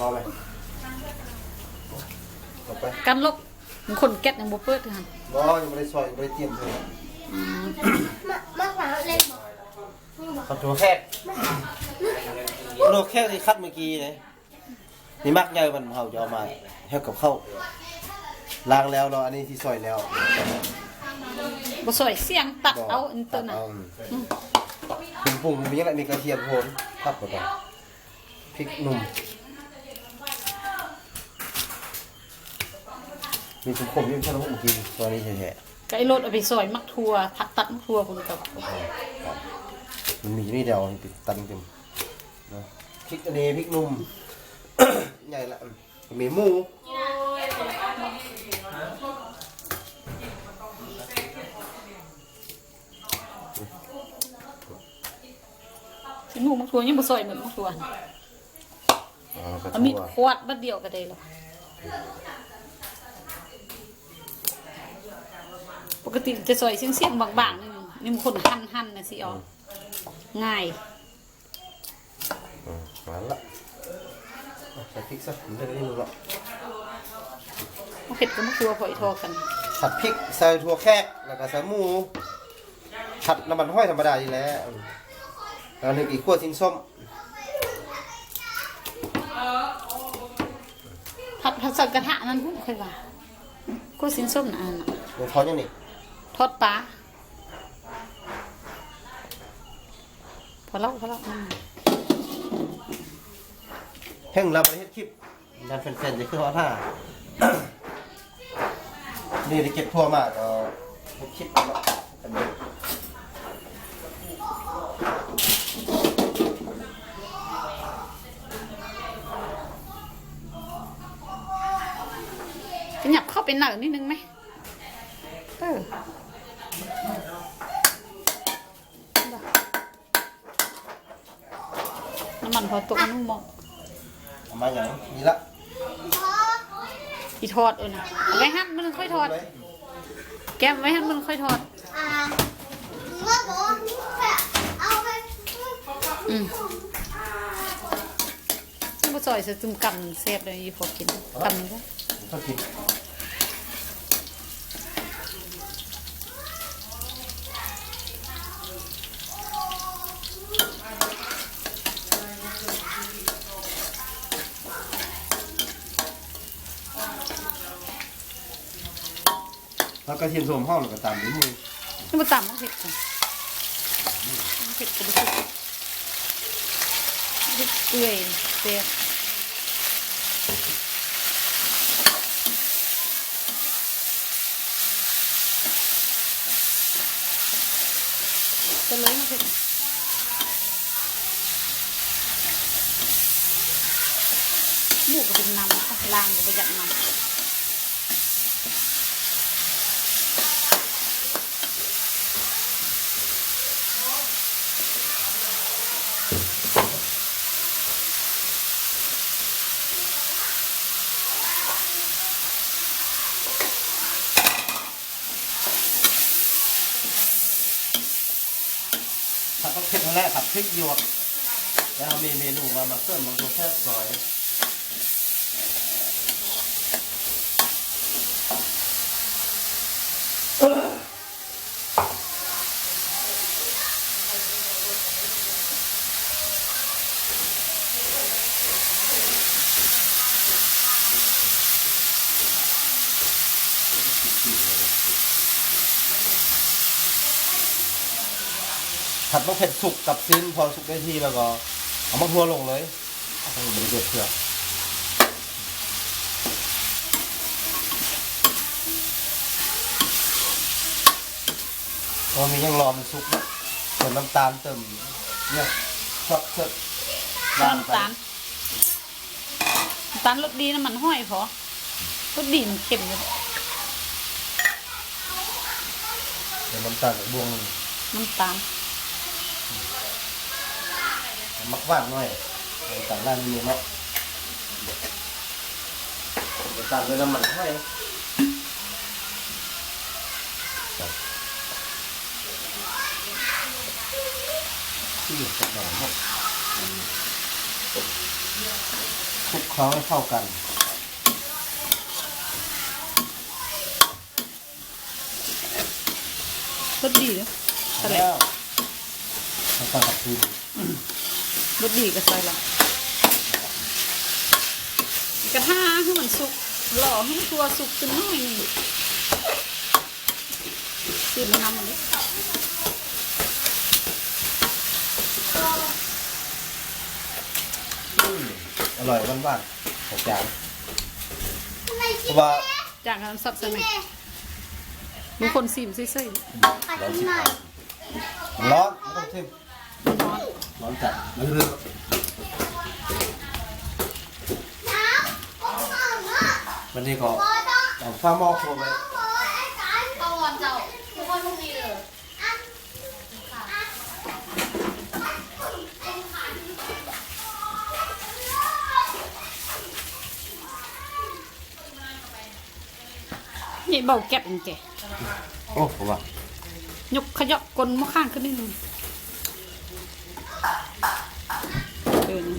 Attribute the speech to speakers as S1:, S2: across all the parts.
S1: รอไหมต่อไป
S2: กันลกมันคนแก๊สยังบ่เปิดคือหั่น
S1: บอยังไม่ได้ซอยยังไม่ได้เตรียมเลย
S3: มามาฝาเล่นบอก
S1: ขัดตัวแคกโลแคกที่คัดเมื่อกี้เลยนี่มักใหญ่มันเขาจะเอามาให้กับข้าวล้างแล้วเนาะอันนี้ที่ซอยแล้ว
S2: บ่สวยเสียงตัดเอาอันตัวน่ะ
S1: เอาเป็นปุ่มมีอะไรมีกระเทียมโทนทับไปก่อนพริกหนุ่ม มีถุงขมมีขนมกินตัวนี้แท้
S2: ก็ไอ้รถเอาไปซอยมักทั่วทักตัดมักทั่วพุ่นกับ
S1: ๆมันมีนี่เดียวติดตันเต็มนะพริกอันนี้พริกหนุ่ม ใหญ่ละมีหมู
S2: สิหนูมักทั่วยังบ่ซอยเหมือนมักทั่ว
S1: อ่ากระ
S2: เอา
S1: ทั่
S2: มีด
S1: ว
S2: ควดบัดเดียวก็ได้แล้ว ปกติจะซอยเสียงๆบางๆนี่นี่มันคนหั่นๆน่ะสิอ๋อง่าย
S1: อืมมาละอะใส่พริกสักนิดนึงละ
S2: เอาเผ็ดกับมักทั่วพออีทอกัน
S1: ผัดพริกใส่ถั่วแคกแล้วก็ใส่หมูผัดน้ำมันห้อยธรรมดาดีแหล้วแล้วนึงอีกขั้วชิ้นส้ม
S2: ผัดผัดใส่กระทะนั่นพุ่นค่อยว่ากูสินส้มน่ะอันน่ะ
S1: เดี๋ยวทอดยังนี่
S2: ทอดปลาพอแล้วพอแล้วอืม
S1: แห้งเราประเทศคลิปงานแฟนๆจะขึ้นว่าท่านี่ได้เก็บทั่วมากก็คลิปกันเลย
S2: ขยับเข้าไปหน่อยนิดนึงไหมเออำมันพอตกนุ่มมอง
S1: เอามาอย่างนี้ละ
S2: อีทอดเออนะเอาไว้หั่นมันค่อยทอด แก้มไว้หั่นมันค่อยทอด
S3: อ่าเมื่อบอกเอาไป
S2: อืมซึ่งผสอยจะจุ่มกำเซฟเลยอีพอกินกำนี้ก็
S1: ชอบกิน แล้วกระเทียมโทมห้องหรือก็ตามด้วยมือ
S2: นี่มาตำมันเผ็ดกันมันเผ็ดกระดูกเผ็ดเปื่อยเซฟจะเลยมาเผ็ดหมูก็เป็นน้ำค่ะล้างก็ประหยัดน้ำ
S1: ผัดต้องเผ็ดทั้งแรกผัดพริกหยวกแล้วมีเมนูมามาเพิ่มบางตัวแค่ซอย ผัดต้องเผ็ดสุกกับชิ้นพอสุกได้ที่แล้วก็เอามะทั่วลงเลยเอาไปบริเดือดเพื่อพอมียังรอมันสุกนะเติมน้ำตาลเติมเนี่ยชอบเชิด
S2: น้ำตาลน้ำตาลรสดีน้ำมันห้อยพอรสดีมันเค็มอยู่
S1: เติมน้ำตาลกับบวงหนึ่ง
S2: น้ำตาล
S1: มักหวานหน่อยน้ำตาลด้านนี้เนาะน้ำตาลด้วยน้ำมันให้อยที่อยู่กับหนอนเนาะคลุกเคล้าให้เข้ากัน
S2: รสดีเด้อทะเล
S1: แล้วแล้วก็กับที
S2: ร สดีก็ใส่ละกระทะให้มันสุกหล่อให้ตัวสุกขึ้นหน่อยหนึงซีมันน้ำมันดิ
S1: อร่อยหวานๆของจาน
S3: ทำไม
S1: เพ
S3: กิน
S1: ราะว่า
S2: จากนั้นสับใส่ไหม
S3: แม่
S2: บางคนซิมซื่อ
S3: ขอชิมหน่อย
S1: มันร้อนไม่ต้องชิม
S2: ๆร้อน
S1: ร้อนจัดมันเรือ
S3: น้ำผมเอาเนาะ
S1: วันนี้ก็
S3: พอต้อง
S1: เอาฟ้าหม้อโครไว้
S3: พอไอ้สารตะวันเจ้าทุกคนทุกทีเลย
S2: นี่เบาแก็บจริง
S1: โอ้ผมว่า
S2: ๆยกขยับกลนมาข้างขึ้นนิดนึง เออนี่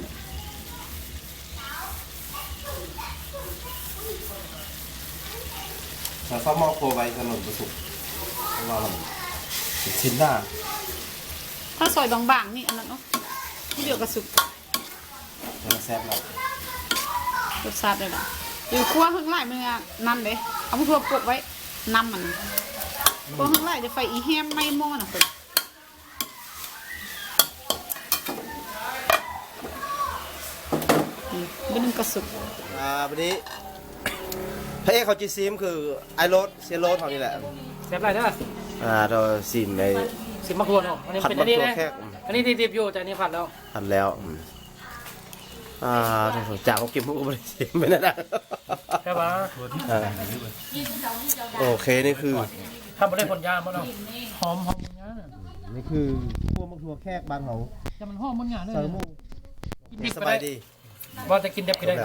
S1: ใส่ฟ้าหม้อโคไว้ขนมประสุกเพราะว่ามันเป็นชิ้นหน้า
S2: ถ้าซอยบางๆนี่อันนั้นเนาะที่เดี๋ยวกระสุก
S1: แล้วแซ่บแล้ว
S2: รสชาติเลยล่ะอยู่ครัวข้างไล่มันนั่นเลยเอามาทั่วปกไว้นำมันครัวข้างไล่จะไฟอีแฮมไม่หม้อนะคน นี่เป็นหนึ่งกระสุก
S1: อ่าวันนี้พระเอกเขาจีซีมคือไอโรสเซโรสเท่านี้แหละ
S4: เสียบไรเด้อ
S1: อ่าเราซีมใน
S4: สิบมะกรูดเนาะอันนี้
S1: ผัด
S4: เป็น
S1: มะ
S4: อันนี้
S1: กรูด
S4: นะ
S1: แค่อืม
S4: อันนี้ดิบๆอยู่แต่อันนี้ผัดแล้ว
S1: ทำแล้วอืมอ่าจากเขาเก็บมุกก็ไม่ได้ซีมไปนะนะ
S4: ใช่ปะ
S1: อ่าโอเคนี่คือ
S4: ถ้าไม่ได้ผลยามันเนาะหอมหอมมันงาน่ะ
S1: นี่คือพวกมะกรูดแค่บ้านเขา
S4: แต่มันหอมมันงาเลย
S1: ใส่หมู
S4: กินดิบ
S1: ส
S4: ไป
S1: บาย
S4: ได้
S1: ดี
S4: ว่าจะกินเด็บก็ได้